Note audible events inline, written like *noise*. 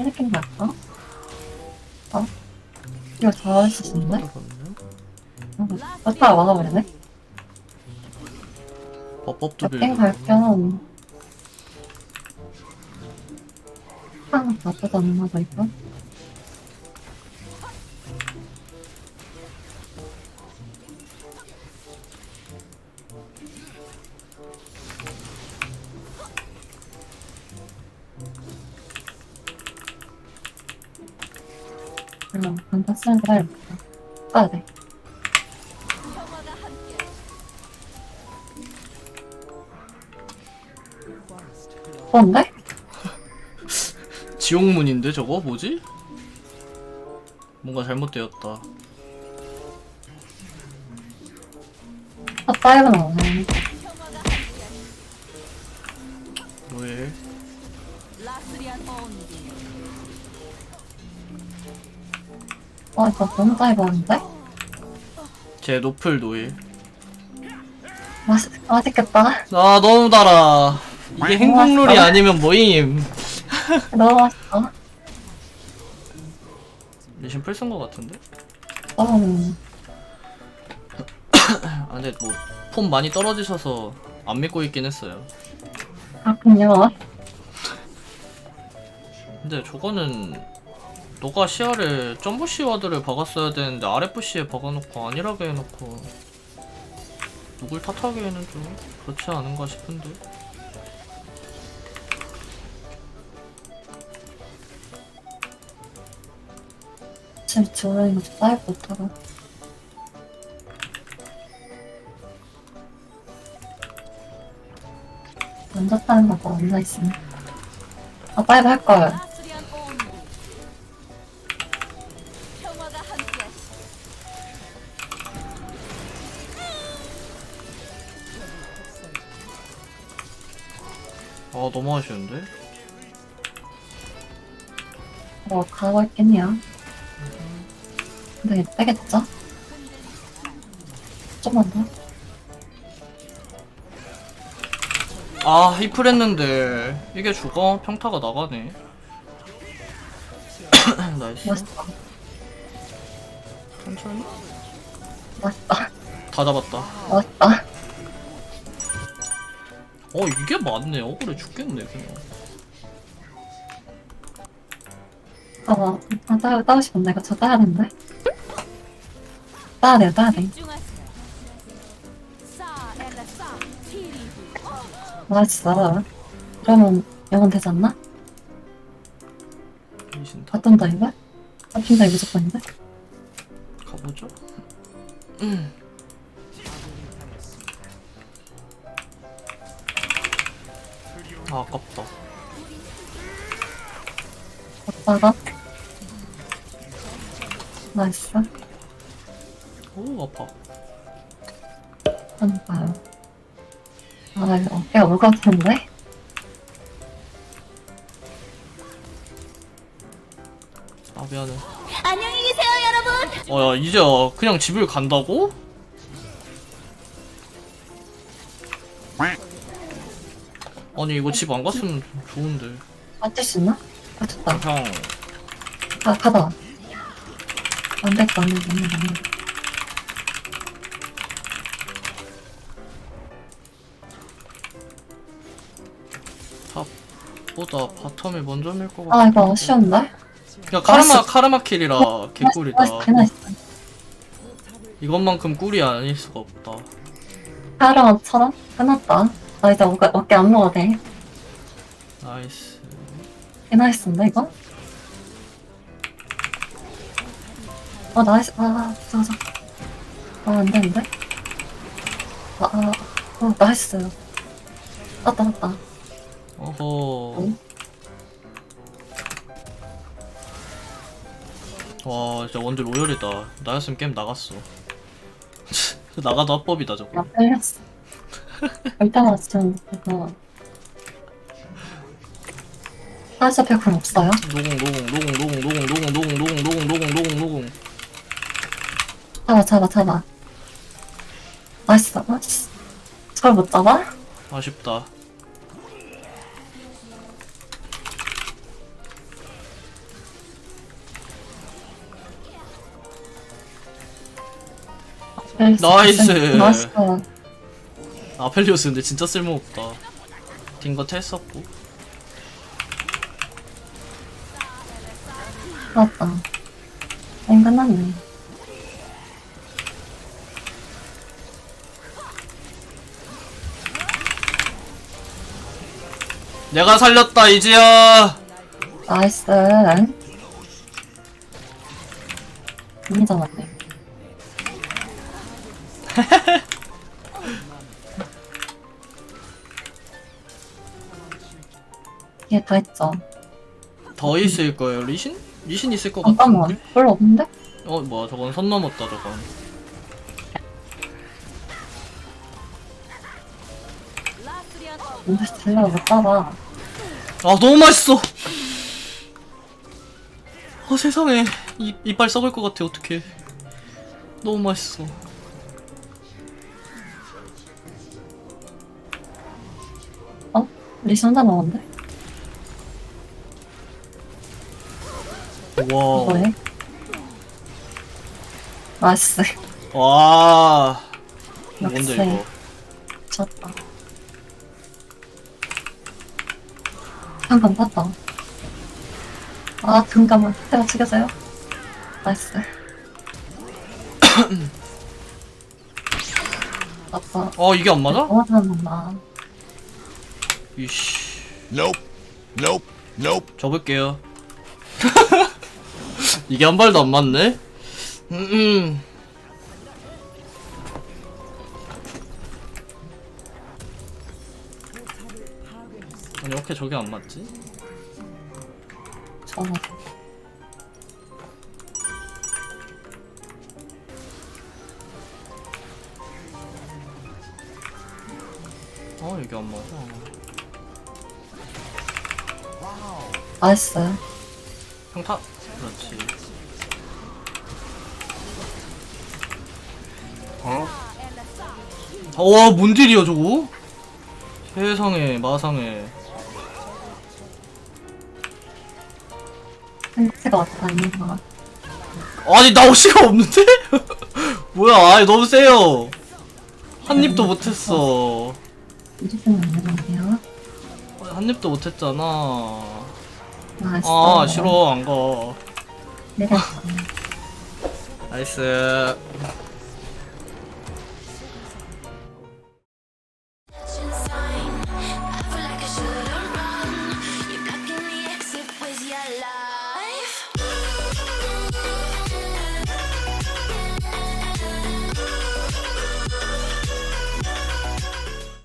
이렇게 갈까? 어? 이거 다 있었는데? 왔다 와버리네? 법법도 몇갱 빌려. 갈겸 하나 다 뜯어놓는 거 있고 그럼 반타 쓰는 거 빨리 먹자. 까야 돼. 뭔데? 지옥문인데 저거 뭐지? 뭔가 잘못되었다. 아, 파이브 나오네. 아, 이거 너무 파이브인데? 제 노플 노예. 맛있, 맛있겠다. 아 너무 달아. 이게 행복룰이 맛있다. 아니면 뭐임? *laughs* 너무 맛있다. 리신 풀 쓴 거 같은데? 음, *coughs* 아 근데 뭐 폼 많이 떨어지셔서 안 믿고 있긴 했어요. 그렇군요. 근데 저거는 너가 시야를 점프 시 와드를 박았어야 되는데 RFC에 박아놓고 아니라고 해놓고 누굴 탓하기에는 좀 그렇지 않은가 싶은데 진짜 저런 거 파이브 못하고. 앉았다는 거봐 앉아있으면. 아, 파이브 할걸. 아 너무 아쉬운데? 뭐, 가고 있겠냐. 근데 빼겠죠? 좀만 더. 아 히플 했는데 이게 죽어? 평타가 나가네 *coughs* 나이스 맛있다. 천천히 맛있다. 다 잡았다 맛있다. 어 이게 맞네 억울해 죽겠네 그냥 아, 아, 따, 따고 싶은데. 이거 저 따야 되는데. 따야 돼요, 따야 돼. 나라. 그러면 영원 되지 않나? 리신 다 어떤 다이브? 어떤 다이 무조건인데? 가보죠 음. 아 아깝다 오빠가? 나이스. 오 아파 그러니까요. 아, 어깨가 올것 같은데? 아 미안해 안녕히 계세요 여러분 어 야 이제 그냥 집을 간다고? 아니 이거 집 안 갔으면 좋은데 맞을 수 있나? 아, 좋다. 형 아, 가다. 안 됐다, 안 됐다, 안 됐다, 안 됐다. 탑보다 바텀이 먼저 밀것 같아 아, 이거 아쉬운데? 야 카르마. 카르마 킬이라 개꿀이다 나이스, 나이스. 이것만큼 꿀이 아닐 수가 없다 천 원? 끝났다. 나 이제 어깨, 어깨 안 먹어도 돼. 나이스 개 나이스인데, 이거? 아, 나이스. 아, 자자. 아, 안 되는데? 아, 아, 어, 나이스. 맞다, 맞다. 어허 응? 와 진짜 원딜 로열이다 나였으면 게임 나갔어 *laughs* 나가도 합법이다 저거 나 끌렸어. 일단 왔으면 제가 사자 백은 없어요? 노궁 노궁 노궁 노궁 노궁 노궁 노궁 노궁 노궁 노궁 노궁 노궁 잡아 잡아 잡아 맛있어 맛있어 저걸 못 잡아? 아쉽다 아, 나이스. 맛있어 아펠리오스 근데 진짜 쓸모없다. 딩거 텔었고. 맞다. 게임 끝났네. 내가 살렸다 이지야! 나이스. 이미 잡았네 *laughs* 얘다 했죠 더 있을 거예요 리신? 리신 있을 것 잠깐만 같은데? 별로 없는데? 어 뭐야 저건 선 넘었다 저건. 근데 딜러 못 잡아 아 너무 맛있어 아 세상에 이, 이빨 썩을 것 같아 어떡해 너무 맛있어 어? 리시 혼자 먹었는데? 와 뭐해? 나이스 와 뭔데 역시. 이거 미쳤다 잠깐 봤다 아 잠깐만 제가 죽였어요 나이스 아빠 어 이게 안 맞아? 너무 잘한다 이씨 Nope. Nope. Nope. 접을게요 *laughs* 이게 한 발도 안 맞네? 음, 아니 어떻게 저게 안 맞지? 어 이게 안 맞아. 나이스 평타 그렇지. 어? 와 뭔 딜이야 저거? 세상에 마상에. 왔다 아니 나 옷이가 없는데? *laughs* 뭐야 아니 너무 세요. 한 입도 못했어. 안 되는데요? 한 입도 못했잖아. 나이스 아 싫어 안 가 내렸어 나이스